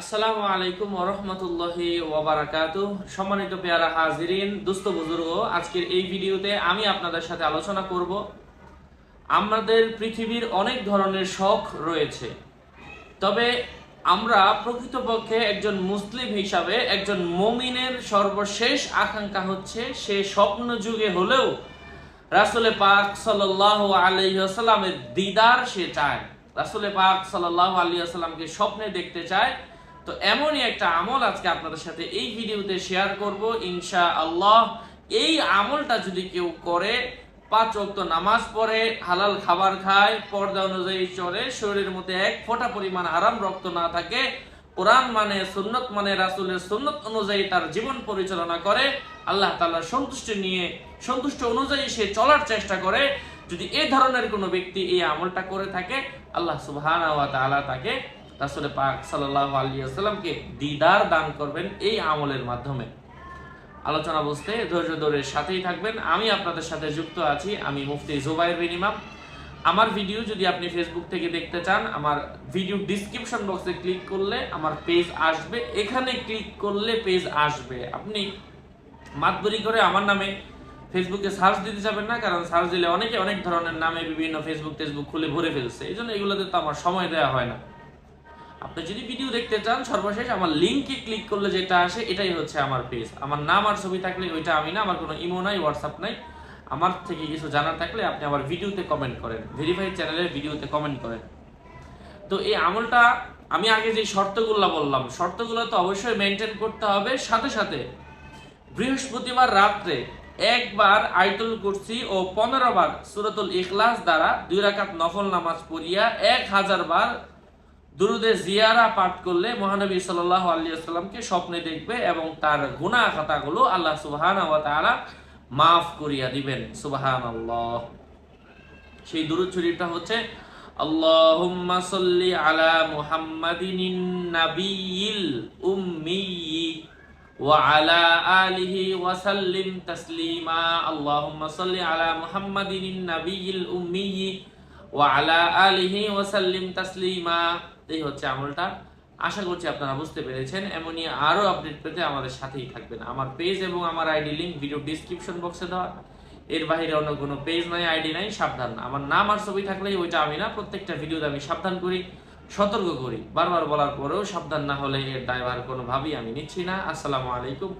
আসসালামু আলাইকুম ওরহমতুল্লাহি ওয়াবারাকাতু সম্মানিত পেয়ারা হাজিরিন, দুস্থ বুজুর্গ, আজকের এই ভিডিওতে আমি আপনাদের সাথে আলোচনা করব। আমাদের পৃথিবীর অনেক ধরনের শখ রয়েছে। তবে আমরা প্রকৃতপক্ষে একজন মুসলিম হিসাবে একজন মমিনের সর্বশেষ আকাঙ্ক্ষা হচ্ছে, সে স্বপ্ন যুগে হলেও রাসুলে পাক সাল্লাহ আলাইসাল্লামের দিদার সে চায়। রাসুলে পাক সাল্লাহ আলিয়াকে স্বপ্নে দেখতে চায়। তো এমনই একটা আমল আজকে আপনাদের সাথে এই ভিডিওতে শেয়ার করব ইনশা আল্লাহ এই আমলটা যদি কেউ করে, পাঁচ ওয়াক্ত নামাজ পড়ে, হালাল খাবার খায়, পর্দা অনুযায়ী চলে, শরীরের মধ্যে এক ফোঁটা পরিমাণ আরাম, রক্ত না থাকে, কোরআন মানে সুন্নত মানে রাসুলের সুন্নত অনুযায়ী তার জীবন পরিচালনা করে, আল্লাহ তাআলার সন্তুষ্টি নিয়ে, সন্তুষ্ট অনুযায়ী সে চলার চেষ্টা করে, যদি এ ধরনের কোনো ব্যক্তি এই আমলটা করে থাকে, আল্লাহ তাআলা তাকে রাসূল পাক আলাইহি ওয়াসাল্লামকে দিদার দান করবেন এই আমলের মাধ্যমে। আলোচনা বুঝতে, ধৈর্য ধরে সাথেই থাকবেন। আমি আপনাদের সাথে যুক্ত আছি, আমি মুফতি জুবাইর বিন ইমাম। আমার ভিডিও যদি আপনি ফেসবুক থেকে দেখতে চান, আমার ভিডিও ডিসক্রিপশন বক্সে ক্লিক করলে আমার পেজ আসবে। এখানে ক্লিক করলে পেজ আসবে। আপনি মাতবরি করে আমার নামে ফেসবুকে সার্চ দিতে যাবেন না, কারণ সার্চ দিলে অনেকে অনেক ধরনের নামে বিভিন্ন ফেসবুক টেসবুক খুলে ভরে ফেলছে। এই জন্য এগুলোতে তো আমার সময় দেওয়া হয় না। আপনি যদি ভিডিও দেখতে চান, সর্বশেষ আমার লিঙ্কে ক্লিক করলে যেটা আসে, এটাই হচ্ছে আমার পেজ আমার নাম আর ছবি থাকলে ওইটা আমি না, আমার কোনো ইমো নাই হোয়াটসঅ্যাপ নাই। আমার থেকে কিছু জানার থাকলে আপনি আমার ভিডিওতে কমেন্ট করেন ভেরিফাইড চ্যানেলের ভিডিওতে কমেন্ট করেন। তো এই আমলটা আমি আগে যে শর্তগুলো বললাম, শর্তগুলো তো অবশ্যই মেনটেন করতে হবে। সাথে সাথে বৃহস্পতিবার রাত্রে একবার আইতুল কুরসি ও পনেরো বার সুরতুল ইখলাস দ্বারা দুই রাকাত নফল নামাজ পড়িয়া এক হাজার বার দুরুদে জিয়ারা পাঠ করলে মহানবী সাল্লাহ আলিয়াকে স্বপ্নে দেখবে এবং তার গুনাহ খাতাগুলো আল্লাহ সুবহান মাফ করিয়া দিবেন। সুবহান আল্লাহ সেই দুরুদ শরীফটা হচ্ছে সাল্লি আলা ওয়া আলা আলিহি ওয়া সাল্লিম তাসলিমা। এই হচ্ছে আমলটা। আশা করছি আপনারা বুঝতে পেরেছেন। এমনই আরও আপডেট পেতে আমাদের সাথেই থাকবেন। আমার পেজ এবং আমার আইডি লিংক ভিডিও ডিসক্রিপশন বক্সে দেওয়া। এর বাইরে অন্য কোনো পেজ নাই, আইডি নাই, সাবধান আমার নাম আর ছবি থাকলেই ওইটা আমি না, প্রত্যেকটা ভিডিওতে আমি সাবধান করি, সতর্ক করি। বারবার বলার পরেও সাবধান না হলে এর দায়ভার কোনোভাবেই আমি নিচ্ছি না। আসসালামু আলাইকুম